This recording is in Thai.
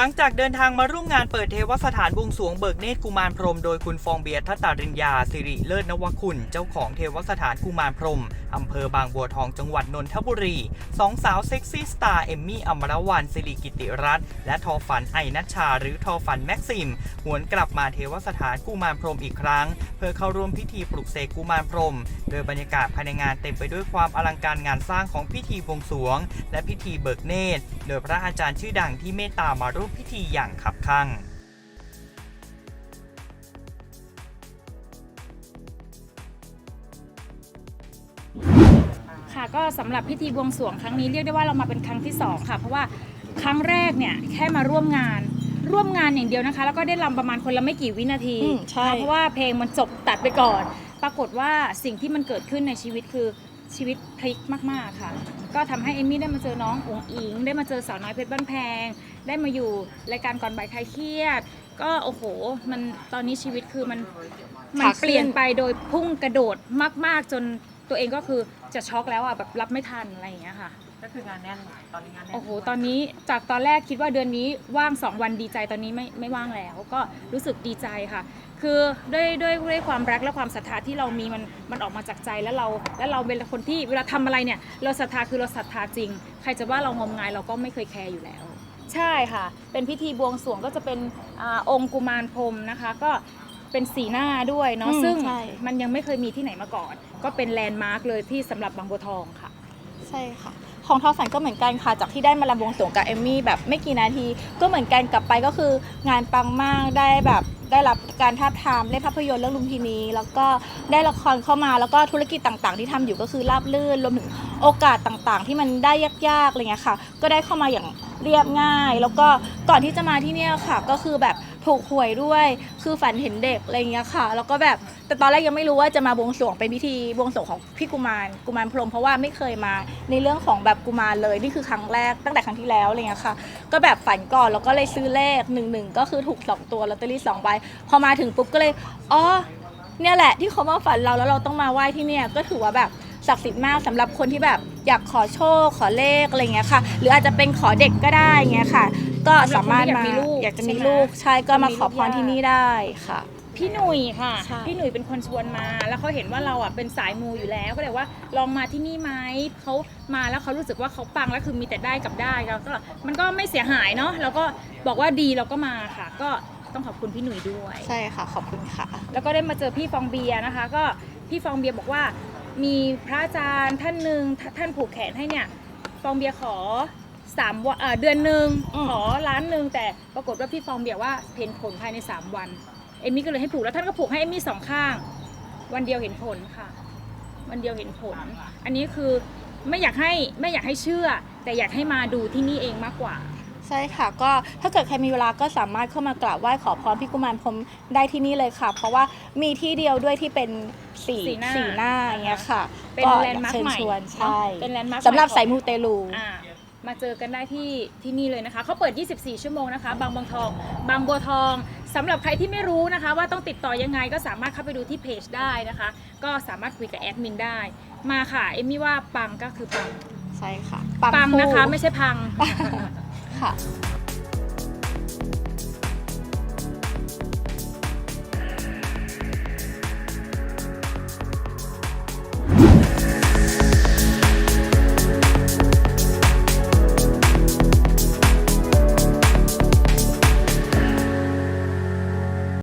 หลังจากเดินทางมาร่วมงานเปิดเทวสถานบวงสวงเบิกเนตรกุมารพรหมโดยคุณฟองเบียร์ทัตตาริญญาสิริเลิศนวคุณ เจ้าของเทวสถานกุมารพรหมอำเภอบางบัวทองจังหวัดนนทบุรีสองสาวเซ็กซี่สตาร์เอมมี่อมรวันสิริกิติรัตน์และทอฝันไอนัชชา หรือทอฝันแม็กซิม หวนกลับมาเทวสถานกุมารพรหมอีกครั้ง เพื่อเข้าร่วมพิธีปลุกเสกกุมารพรหมโดยบรรยากาศภายในงานเต็มไปด้วยความอลังการงานสร้างของพิธีบวงสวง และพิธีเบิกเนตรโดยพระอาจารย์ชื่อดังที่เมตตามาร่วมพิธีอย่างขับคั่งค่ะก็สำหรับพิธีบวงสรวงครั้งนี้เรียกได้ว่าเรามาเป็นครั้งที่สองค่ะ เพราะว่าครั้งแรกเนี่ยแค่มาร่วมงาน ร่วมงานอย่างเดียวนะคะ แล้วก็ได้รำประมาณคนละไม่กี่วินาทีอืมใช่เพราะว่าเพลงมันจบตัดไปก่อน ปรากฏว่าสิ่งที่มันเกิดขึ้นในชีวิตคือ ชีวิตพลิกมาก ๆ ค่ะ ก็ทำให้เอมี่ได้มาเจอน้ององอิง ได้มาเจอสาวน้อยเพชรบ้านแพง ได้มาอยู่รายการก่อนบ่ายคลายเครียด ก็โอ้โห มันตอนนี้ชีวิตคือมันมันขาขึ้นเปลี่ยนไปโดยพุ่งกระโดดมาก ๆ จนตัวเองก็คือจะช็อกแล้วอะแบบรับไม่ทันอะไรอย่างเงี้ยค่ะ ก็คืองานแน่นตอนนี้งานแน่นโอ้โห ตอนนี้จากตอนแรกคิดว่าเดือนนี้ว่าง 2 วันดีใจ ตอนนี้ไม่ไม่ว่างแล้ว ก็รู้สึกดีใจค่ะ คือด้วยด้วยด้วยความรักและความศรัทธาที่เรามีมันมันออกมาจากใจแล้วเราแล้วเราเป็นคนที่เวลาทำอะไรเนี่ยเราศรัทธาคือเราศรัทธาจริง ใครจะว่าเรางมงายเราก็ไม่เคยแคร์อยู่แล้ว ใช่ค่ะ เป็นพิธีบวงสรวงก็จะเป็นอาองค์กุมารพรหมนะคะ ก็เป็นสีหน้าด้วยเนาะ อืมซึ่งใช่ มันยังไม่เคยมีที่ไหนมาก่อน ก็เป็นแลนด์มาร์กเลยที่สำหรับบางบัวทองค่ะ ใช่ค่ะ ของทอสันก็เหมือนกันค่ะ จากที่ได้มาลำวงสวงกับเอมมี่แบบไม่กี่นาที ก็เหมือนกันกลับไปก็คืองานปังมากได้แบบได้รับการทาบทามเล่นภาพยนตร์เรื่องลุมพินี แล้วก็ได้ละครเข้ามาแล้วก็ธุรกิจต่างๆ ที่ทำอยู่ก็คือราบลื่นรวมถึงโอกาสต่างๆ ที่มันได้ยากๆอะไรเงี้ยค่ะ ก็ได้เข้ามาอย่าง เรียบง่าย แล้วก็ก่อนที่จะมาที่เนี่ยค่ะ ก็คือแบบถูกหวยด้วย คือฝันเห็นเด็กอะไรเงี้ยค่ะ แล้วก็แบบแต่ตอนแรกยังไม่รู้ว่าจะมาบวงสรวงเป็นพิธีบวงสรวงของพี่กุมารกุมารพรหมเพราะว่าไม่เคยมาในเรื่องของแบบกุมารเลยนี่คือครั้งแรกตั้งแต่ครั้งที่แล้วอะไรเงี้ยค่ะ ก็แบบฝันก่อนแล้วก็เลยซื้อเลขหนึ่งหนึ่งก็คือถูกสองตัวลอตเตอรี่สองใบพอมาถึงปุ๊บก็เลยอ๋อเนี่ยแหละที่เขามาฝันเราแล้วเราต้องมาไหว้ที่เนี่ยก็ถือว่าแบบศักดิ์สิทธิ์มากสำหรับคนที่แบบ อยากขอโชคขอเลขอะไรเงี้ยค่ะ หรืออาจจะเป็นขอเด็กก็ได้เงี้ยค่ะ ก็สามารถมาสำหรับคนที่อยากมีลูกอยากจะมีใช่ไหมลูกใช่ก็มามีขลูอกพรที่ยากนี่ได้ค่ะพี่หนุ่ยค่ะ ใช่ พี่หนุ่ยเป็นคนชวนมา แล้วเขาเห็นว่าเราอะเป็นสายมูอยู่แล้วก็เลยว่าลองมาที่นี่ไหมเขามาแล้วเขารู้สึกว่าเขาปังแล้วคือมีแต่ได้กับได้เราก็มันก็ไม่เสียหายเนาะแล้วก็บอกว่าดีเราก็มาค่ะ ก็ต้องขอบคุณพี่หนุ่ยด้วย ใช่ค่ะ ขอบคุณค่ะ แล้วก็ได้มาเจอพี่ฟองเบียร์นะคะ ก็พี่ฟองเบียร์บอกว่า มีพระอาจารย์ท่านหนึ่งท่าท่านผูกแขนให้เนี่ยฟองเบียร์ขอสามวันเอ่อเดือนหนึ่งอืมขอล้านหนึ่งแต่ปรากฏว่าพี่ฟองเบียร์ว่าเห็นผลภายใน 3 วันเอมมี่ก็เลยให้ผูกแล้วท่านก็ผูกให้เอมมี่สองข้าง วันเดียวเห็นผลค่ะ วันเดียวเห็นผล อันนี้คือไม่อยากให้ไม่อยากให้เชื่อ แต่อยากให้มาดูที่นี่เองมากกว่า ใช่ค่ะก็ถ้าเกิดใครมีเวลาก็สามารถเข้ามากราบไหว้ขอพรพี่กุมารพรหมได้ที่นี่เลยค่ะ เพราะว่ามีที่เดียวด้วยที่เป็นสีสีหน้าสีหน้าอย่างเงี้ยค่ะเป็นก็แลอนด์ยากมาร์คเชิญใหม่ชวนเนอะใช่เป็นแลนด์มาร์คสำหรับใหม่ของสายมูเตลู อ่ามาเจอกันได้ที่ที่นี่เลยนะคะเขาเปิด 24 ชั่วโมงนะคะ บางบางทอง บางบัวทองสำหรับใครที่ไม่รู้นะคะ ว่าต้องติดต่อยังไงก็สามารถเข้าไปดูที่เพจได้นะคะ ก็สามารถคุยกับแอดมินได้ มาค่ะ เอมมี่ว่าปังก็คือปัง ใช่ค่ะปังนะคะคู่ไม่ใช่พัง 卡